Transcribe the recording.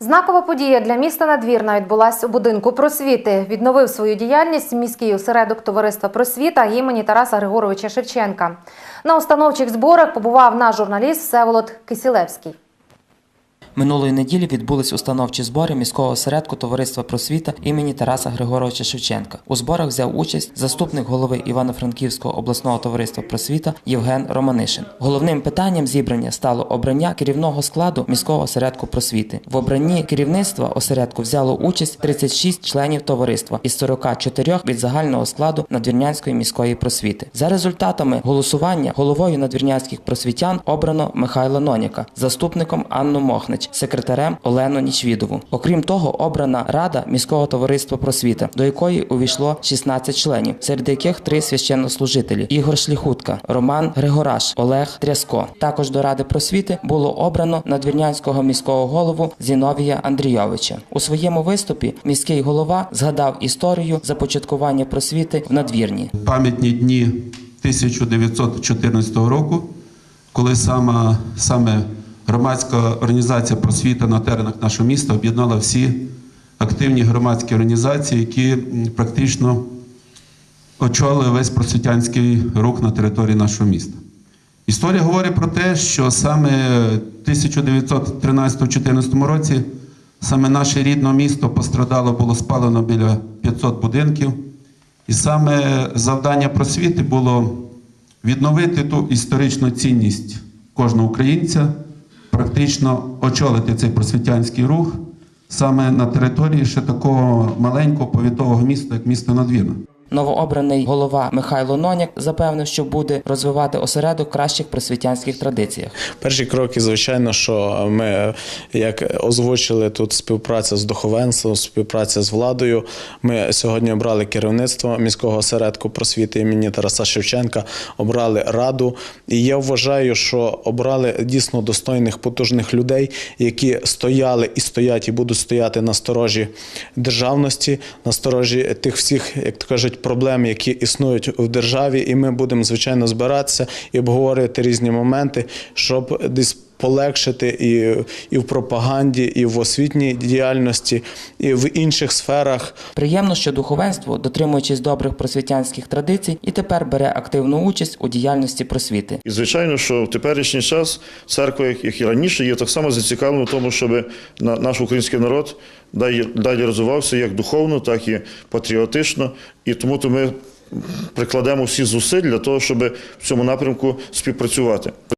Знакова подія для міста Надвірна відбулася у будинку просвіти. Відновив свою діяльність міський осередок товариства просвіта імені Тараса Григоровича Шевченка. На установчих зборах побував наш журналіст Всеволод Кисілевський. Минулої неділі відбулись установчі збори міського осередку товариства просвіта імені Тараса Григоровича Шевченка. У зборах взяв участь заступник голови Івано-Франківського обласного товариства просвіта Євген Романишин. Головним питанням зібрання стало обрання керівного складу міського осередку просвіти. В обранні керівництва осередку взяло участь 36 членів товариства із 44 від загального складу надвірнянської міської просвіти. За результатами голосування головою надвірнянських просвітян обрано Михайла Ноніка, заступником Анну Мохнич, секретарем Олену Нічвідову. Окрім того, обрана рада міського товариства просвіта, до якої увійшло 16 членів, серед яких три священнослужителі: Ігор Шліхутка, Роман Григораш, Олег Тряско. Також до ради просвіти було обрано надвірнянського міського голову Зіновія Андрійовича. У своєму виступі міський голова згадав історію започаткування просвіти в надвірні. пам'ятні дні 1914 року, коли саме, саме громадська організація просвіта на теренах нашого міста об'єднала всі активні громадські організації, які практично очолили весь просвітянський рух на території нашого міста. Історія говорить про те, що саме в 1913-14 році саме наше рідне місто пострадало, було спалено біля 500 будинків. І саме завдання просвіти було відновити ту історичну цінність кожного українця, практично очолити цей просвітянський рух саме на території ще такого маленького повітового міста, як місто Надвірна. Новообраний голова Михайло Ноняк запевнив, що буде розвивати осередок кращих просвітянських традиціях. Перші кроки, звичайно, що ми як озвучили тут співпраця з духовенством, співпраця з владою. Ми сьогодні обрали керівництво міського осередку просвіти імені Тараса Шевченка, обрали раду. І я вважаю, що обрали дійсно достойних потужних людей, які стояли і стоять, і будуть стояти на сторожі державності, на сторожі тих всіх, як то кажуть, проблем, які існують в державі. І ми будемо звичайно збиратися і обговорювати різні моменти, щоб десь полегшити і, і в пропаганді, і в освітній діяльності, і в інших сферах. Приємно, що духовенство, дотримуючись добрих просвітянських традицій, і тепер бере активну участь у діяльності просвіти. І звичайно, що в теперішній час церква, як- і раніше, є так само зацікавлена в тому, щоб наш український народ далі, далі розвивався як духовно, так і патріотично. І тому то ми прикладемо всі зусиль для того, щоб в цьому напрямку співпрацювати.